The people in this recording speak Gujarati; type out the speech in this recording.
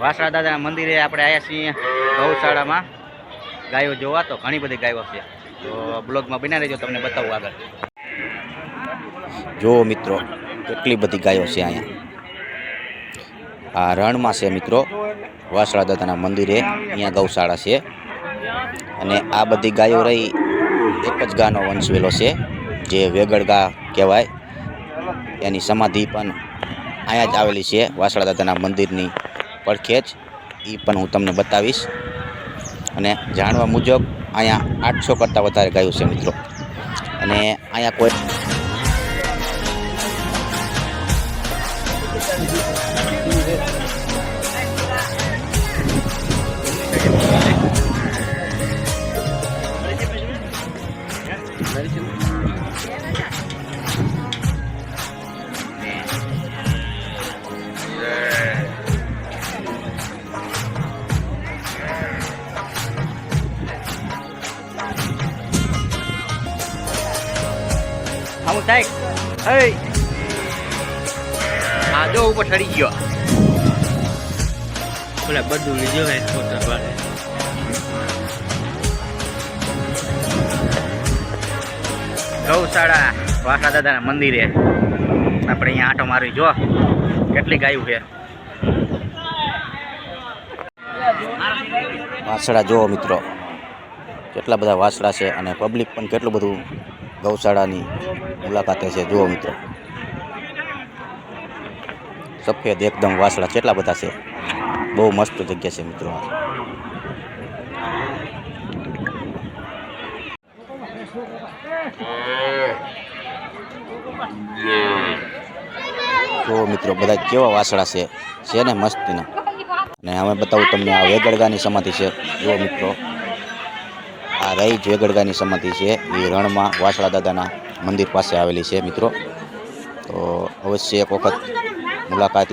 વાસણા દાદાના મંદિરે આપણે આવ્યા છીએ ગૌશાળામાં. ગાયો જોવા તો ઘણી બધી ગાયો છે. તો બ્લોગમાં બના રહેજો, તમને બતાવું આગળ. જો મિત્રો, કેટલી બધી ગાયો છે અહીંયા. આ રણમાં છે મિત્રો, વાસણા દાદાના મંદિરે અહીંયા ગૌશાળા છે. અને આ બધી ગાયો રહી એક જ ગાનો વંશવેલો છે, જે વેગળ ગા કહેવાય. એની સમાધિ પણ અહીંયા જ આવેલી છે વાસણા દાદાના મંદિરની પડખે જ એ પણ હું તમને બતાવીશ. અને જાણવા મુજબ અહીંયા આઠસો કરતાં વધારે ગાયું છે મિત્રો. અને અહીંયા કોઈ Thank થાય હે. આ જો ઉપર ચડી ગયો. બોલે બધું લીધો હે ફોટા પાડે ગૌશાળા વાસા દાદાના મંદિરે. આપણે અહીંયા આંટો મારવી જો. કેટલી ગાયું છે. વાસડા જુઓ મિત્રો. કેટલા બધા વાસડા છે અને પબ્લિક પણ કેટલું બધું ગૌશાળાની મુલાકાતે છે. જુઓ મિત્રો. સફેદ એકદમ વાસણા કેટલા બધા છે. બહુ મસ્ત જગ્યા છે મિત્રો. જો મિત્રો, બધા કેવા વાસણા છે. છે ને મસ્તીના. અને અમે બતાવું તમને આ વેગળગાની સમાધિ છે. જુઓ મિત્રો. આ રહી જ સમાધિ છે એ રણમાં વાસળા દાદાના મંદિર પાસે આવેલી છે મિત્રો તો અવશ્ય એક વખત મુલાકાત